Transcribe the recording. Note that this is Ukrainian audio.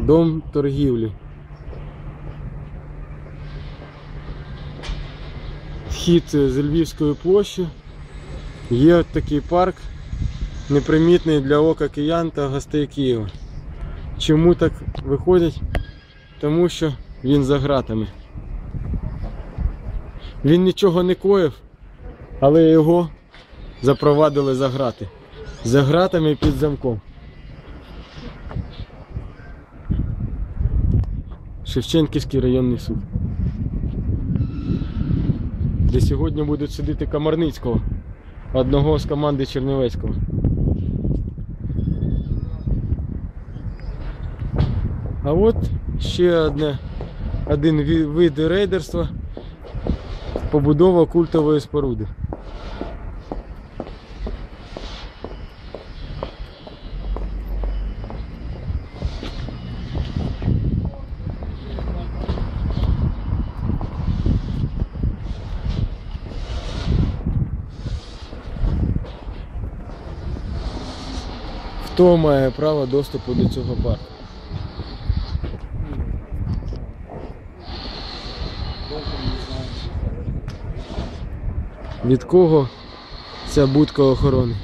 Дом торгівлі. Вхід з Львівської площі. Є от такий парк, непримітний для ока киян та гостей Києва. Чому так виходять? Тому що він за ґратами. Він нічого не коїв, але його запровадили за грати. За гратами під замком. Шевченківський районний суд. Де сьогодні будуть судити Комарницького, одного з команди Чернівецького. А от ще одне, один вид рейдерства побудова культової споруди. Хто має право доступу до цього парку? Від кого ця будка охорони?